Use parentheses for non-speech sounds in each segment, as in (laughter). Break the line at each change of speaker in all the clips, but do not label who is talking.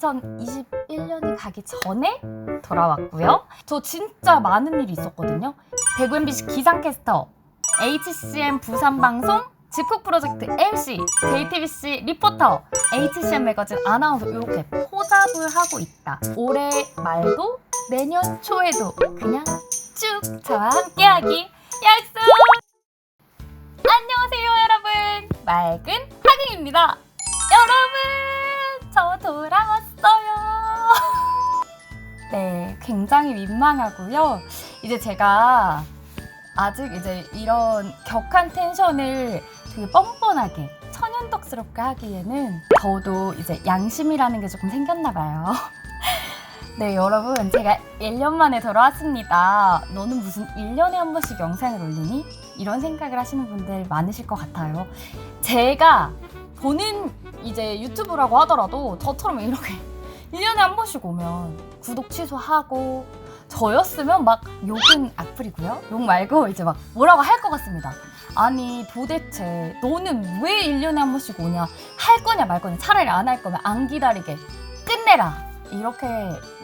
2021년이 가기 전에 돌아왔고요. 저 진짜 많은 일이 있었거든요. 대구 MBC 기상캐스터, HCM 부산방송, 집콕 프로젝트 MC, JTBC 리포터, HCM 매거진 아나운서 이렇게 포잡을 하고 있다. 올해 말도 내년 초에도 그냥 쭉 저와 함께하기 약속! 안녕하세요 여러분 맑은 하경입니다 여러분 저 돌아왔어요 네 굉장히 민망하고요 이제 제가 아직 이제 이런 격한 텐션을 되게 뻔뻔하게 천연덕스럽게 하기에는 저도 이제 양심이라는 게 조금 생겼나 봐요 (laughs) 네, 여러분, 제가 1년 만에 돌아왔습니다. 너는 무슨 1년에 한 번씩 영상을 올리니? 이런 생각을 하시는 분들 많으실 것 같아요. 제가 보는 이제 유튜브라고 하더라도 저처럼 이렇게 1년에 한 번씩 오면 구독 취소하고 저였으면 막 욕은 악플이고요. 욕 말고 이제 막 뭐라고 할 것 같습니다. 아니 도대체 너는 왜 1년에 한 번씩 오냐? 할 거냐 말 거냐? 차라리 안 할 거면 안 기다리게 끝내라. 이렇게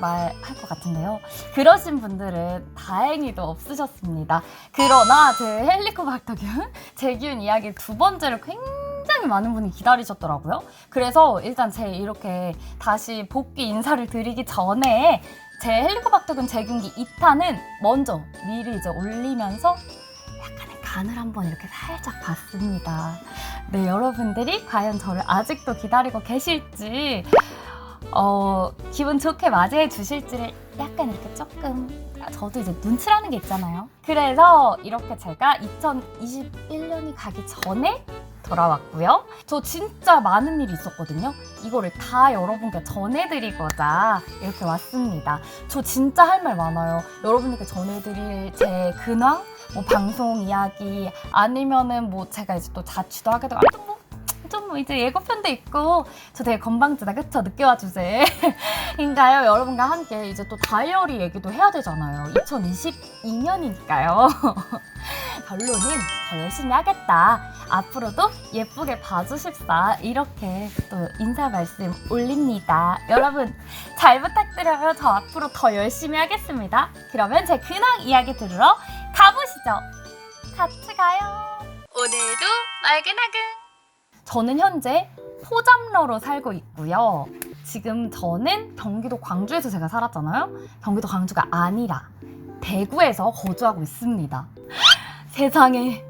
말할 것 같은데요. 그러신 분들은 다행히도 없으셨습니다. 그러나 제 헬리코박터균 (laughs) 재기운 이야기 두 번째를 굉장히 많은 분이 기다리셨더라고요. 그래서 일단 제 이렇게 다시 복귀 인사를 드리기 전에 제 헬리코박터균 재균기 2탄은 먼저 미리 이제 올리면서 약간의 간을 한번 이렇게 살짝 봤습니다. 네, 여러분들이 과연 저를 아직도 기다리고 계실지 어, 기분 좋게 맞이해 주실지를 약간 이렇게 조금 아, 저도 이제 눈치라는 게 있잖아요. 그래서 이렇게 제가 2021년이 가기 전에 돌아왔고요. 저 진짜 많은 일이 있었거든요. 이거를 다 여러분께 전해드리고자 이렇게 왔습니다. 저 진짜 할 말 많아요. 여러분께 전해드릴 제 근황, 뭐 방송 이야기 아니면은 뭐 제가 이제 또 자취도 하게 되고 아무튼 뭐 좀 이제 예고편도 있고 저 되게 건방지다 그쵸 늦게 와주세요 (laughs) 인가요 여러분과 함께 이제 또 다이어리 얘기도 해야 되잖아요 2022년이니까요 (laughs) 결론은 더 열심히 하겠다. 앞으로도 예쁘게 봐주십사. 이렇게 또 인사 말씀 올립니다. 여러분 잘 부탁드려요. 저 앞으로 더 열심히 하겠습니다. 그러면 제 근황 이야기 들으러 가보시죠. 같이 가요. 오늘도 맑은하근. 저는 현재 포잡러로 살고 있고요. 지금 저는 경기도 광주에서 제가 살았잖아요. 경기도 광주가 아니라 대구에서 거주하고 있습니다. 세상에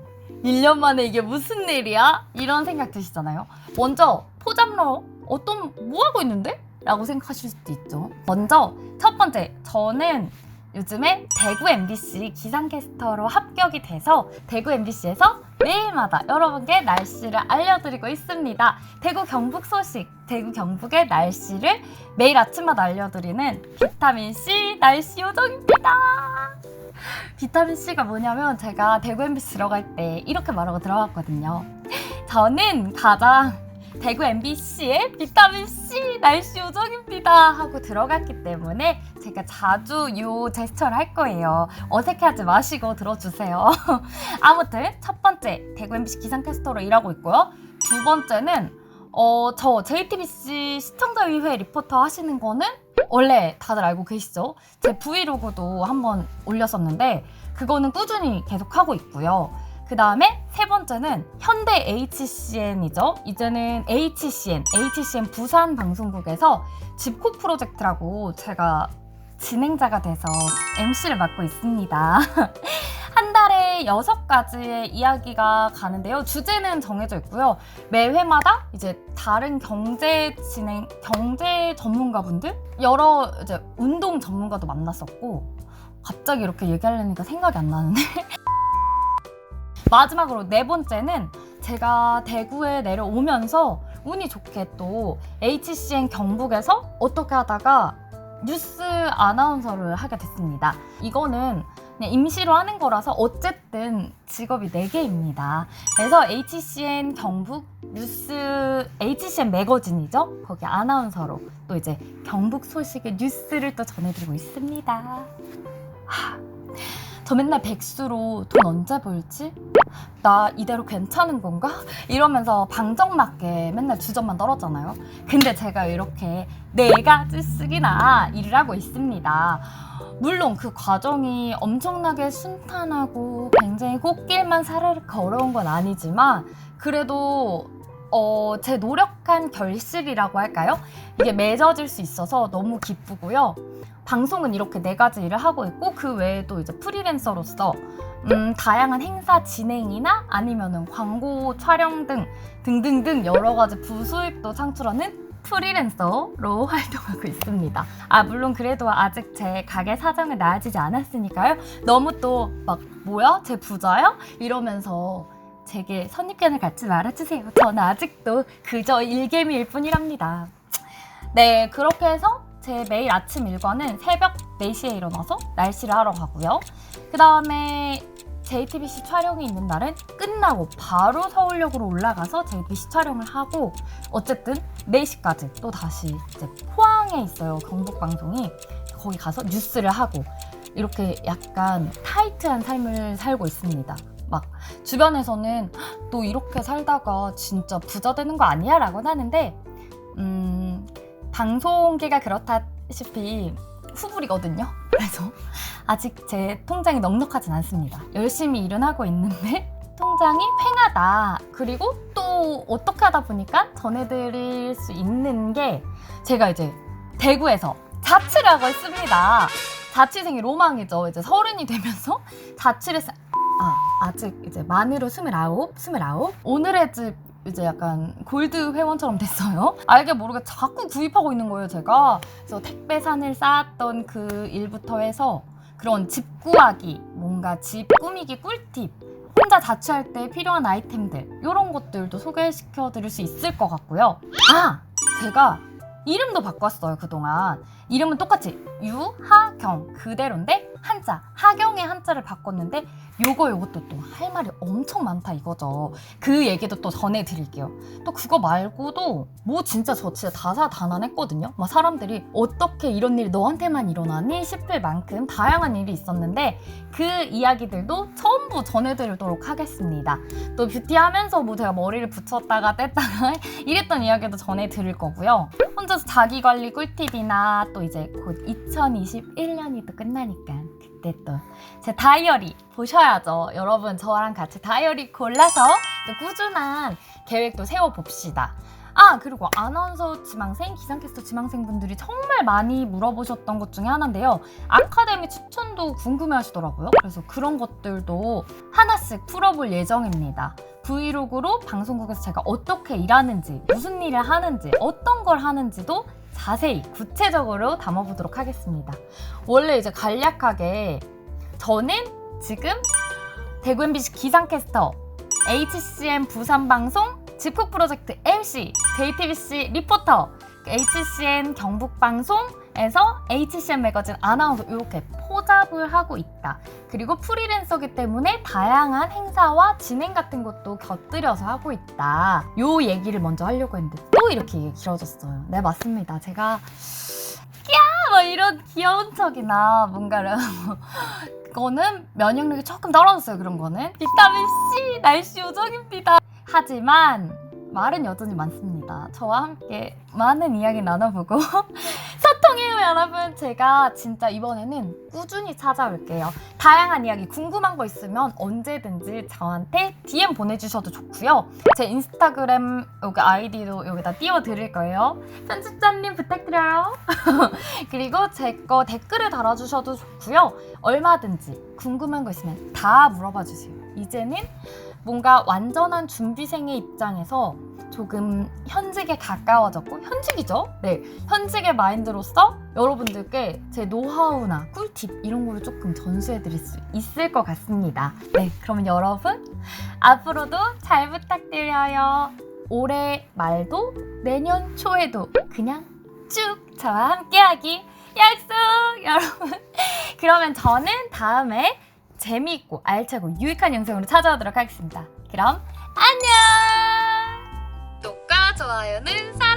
1년 만에 이게 무슨 일이야? 이런 생각 드시잖아요. 먼저 포잡러 어떤 뭐 하고 있는데? 라고 생각하실 수도 있죠. 먼저 첫 번째 저는 요즘에 대구 MBC 기상캐스터로 합격이 돼서 대구 MBC에서 매일마다 여러분께 날씨를 알려드리고 있습니다. 대구 경북 소식, 대구 경북의 날씨를 매일 아침마다 알려드리는 비타민 C 날씨 요정입니다. (laughs) 비타민 C가 뭐냐면 제가 대구 MBC 들어갈 때 이렇게 말하고 들어갔거든요. 저는 가장 대구 MBC의 비타민 C 날씨 요정입니다 하고 들어갔기 때문에 제가 자주 요 제스처를 할 거예요. 어색해하지 마시고 들어주세요. (laughs) 아무튼 첫 번째 대구 MBC 기상캐스터로 일하고 있고요. 두 번째는 어, 저 JTBC 시청자위회 리포터 하시는 거는 원래 다들 알고 계시죠? 제 브이로그도 한번 올렸었는데 그거는 꾸준히 계속 하고 있고요. 그 다음에 세 번째는 현대 HCN이죠. 이제는 HCN, HCN 부산 방송국에서 집콕 프로젝트라고 제가 진행자가 돼서 MC를 맡고 있습니다. (laughs) 여섯 가지의 이야기가 가는데요. 주제는 정해져 있고요. 매 회마다 이제 다른 경제 진행, 경제 전문가분들, 여러 이제 운동 전문가도 만났었고, 갑자기 이렇게 얘기하려니까 생각이 안 나는데. (laughs) 마지막으로 네 번째는 제가 대구에 내려오면서 운이 좋게 또 HCN 경북에서 어떻게 하다가 뉴스 아나운서를 하게 됐습니다. 이거는 그냥 임시로 하는 거라서 어쨌든 직업이 4개입니다. 그래서 HCN 경북 뉴스 HCN 매거진이죠. 거기 아나운서로 또 이제 경북 소식의 뉴스를 또 전해드리고 있습니다. 하, 저 맨날 백수로 돈 언제 벌지? 나 이대로 괜찮은 건가? 이러면서 방정맞게 맨날 주전만 떨었잖아요. 근데 제가 이렇게 네 가지 씩이나 일을 하고 있습니다. 물론 그 과정이 엄청나게 순탄하고 굉장히 꽃길만 사르르 걸어온 건 아니지만 그래도 어, 제 노력한 결실이라고 할까요? 이게 맺어질 수 있어서 너무 기쁘고요. 방송은 이렇게 네 가지 일을 하고 있고 그 외에도 이제 프리랜서로서 음, 다양한 행사 진행이나 아니면은 광고 촬영 등 등등등 여러 가지 부수입도 창출하는 프리랜서로 (laughs) 활동하고 있습니다. 아 물론 그래도 아직 제 가게 사정은 나아지지 않았으니까요. 너무 또 막 뭐야 제 부자야 이러면서 제게 선입견을 갖지 말아주세요. 저는 아직도 그저 일개미일 뿐이랍니다. 네 그렇게 해서 제 매일 아침 일과는 새벽 4시에 일어나서 날씨를 하러 가고요. 그 다음에 JTBC 촬영이 있는 날은 끝나고 바로 서울역으로 올라가서 JTBC 촬영을 하고 어쨌든 4시까지 또 다시 이제 포항에 있어요 경북 방송이 거기 가서 뉴스를 하고 이렇게 약간 타이트한 삶을 살고 있습니다. 막 주변에서는 "헉, 너 이렇게 살다가 진짜 부자 되는 거 아니야? 라고 하는데 음, 방송계가 그렇다시피 후불이거든요. 그래서 아직 제 통장이 넉넉하진 않습니다. 열심히 일은 하고 있는데 (laughs) 통장이 횡하다. 그리고 또 어떻게 하다 보니까 전해드릴 수 있는 게 제가 이제 대구에서 자취를 하고 있습니다. 자취생이 로망이죠. 이제 서른이 되면서 (laughs) 자취를 했... 아, 아직 이제 만으로 스물아홉, 스물아홉. 오늘의 집 이제 약간 골드 회원처럼 됐어요. 알게 모르게 자꾸 구입하고 있는 거예요, 제가. 그래서 택배 산을 쌓았던 그 일부터 해서 그런 집 구하기, 뭔가 집 꾸미기 꿀팁, 혼자 자취할 때 필요한 아이템들, 이런 것들도 소개시켜 드릴 수 있을 것 같고요. 아! 제가 이름도 바꿨어요, 그동안. 이름은 똑같이 유하경 그대로인데 한자 하경의 한자를 바꿨는데 요거 요것도 또 할 말이 엄청 많다 이거죠. 그 얘기도 또 전해드릴게요. 또 그거 말고도 뭐 진짜 저 진짜 다사다난했거든요. 막 사람들이 어떻게 이런 일이 너한테만 일어나니 싶을 만큼 다양한 일이 있었는데 그 이야기들도 전부 전해드리도록 하겠습니다. 또 뷰티 하면서 뭐 제가 머리를 붙였다가 뗐다가 (laughs) 이랬던 이야기도 전해드릴 거고요. 혼자서 자기관리 꿀팁이나 또 이제 곧 2021년이 또 끝나니까 또제 다이어리 보셔야죠. 여러분 저랑 같이 다이어리 골라서 또 꾸준한 계획도 세워봅시다. 아 그리고 아나운서 지망생, 기상캐스터 지망생 분들이 정말 많이 물어보셨던 것 중에 하나인데요. 아카데미 추천도 궁금해하시더라고요. 그래서 그런 것들도 하나씩 풀어볼 예정입니다. 브이로그로 방송국에서 제가 어떻게 일하는지, 무슨 일을 하는지, 어떤 걸 하는지도 자세히 구체적으로 담아보도록 하겠습니다. 원래 이제 간략하게 저는 지금 대구 MBC 기상캐스터, HCM 부산방송, 집콕 프로젝트 MC, JTBC 리포터, HCN 경북방송에서 HCM 매거진 아나운서 이렇게 포잡을 하고 있다. 그리고 프리랜서기 때문에 다양한 행사와 진행 같은 것도 곁들여서 하고 있다. 요 얘기를 먼저 하려고 했는데 또 이렇게 길어졌어요. 네 맞습니다. 제가 야! 막 이런 귀여운 척이나 뭔가를 그거는 면역력이 조금 떨어졌어요. 그런 거는 비타민 C 날씨 요정입니다. 하지만 말은 여전히 많습니다. 저와 함께 많은 이야기 나눠보고 (laughs) 소통해요, 여러분. 제가 진짜 이번에는 꾸준히 찾아올게요. 다양한 이야기 궁금한 거 있으면 언제든지 저한테 DM 보내주셔도 좋고요. 제 인스타그램 여기 아이디도 여기다 띄워드릴 거예요. 편집자님 부탁드려요. (laughs) 그리고 제 거 댓글을 달아주셔도 좋고요. 얼마든지 궁금한 거 있으면 다 물어봐 주세요. 이제는 뭔가 완전한 준비생의 입장에서 조금 현직에 가까워졌고 현직이죠? 네, 현직의 마인드로서 여러분들께 제 노하우나 꿀팁 이런 거를 조금 전수해드릴 수 있을 것 같습니다. 네, 그러면 여러분 앞으로도 잘 부탁드려요. 올해 말도 내년 초에도 그냥 쭉 저와 함께하기 약속 여러분. (laughs) 그러면 저는 다음에 재미있고 알차고 유익한 영상으로 찾아오도록 하겠습니다. 그럼 안녕! 구독과 좋아요는 사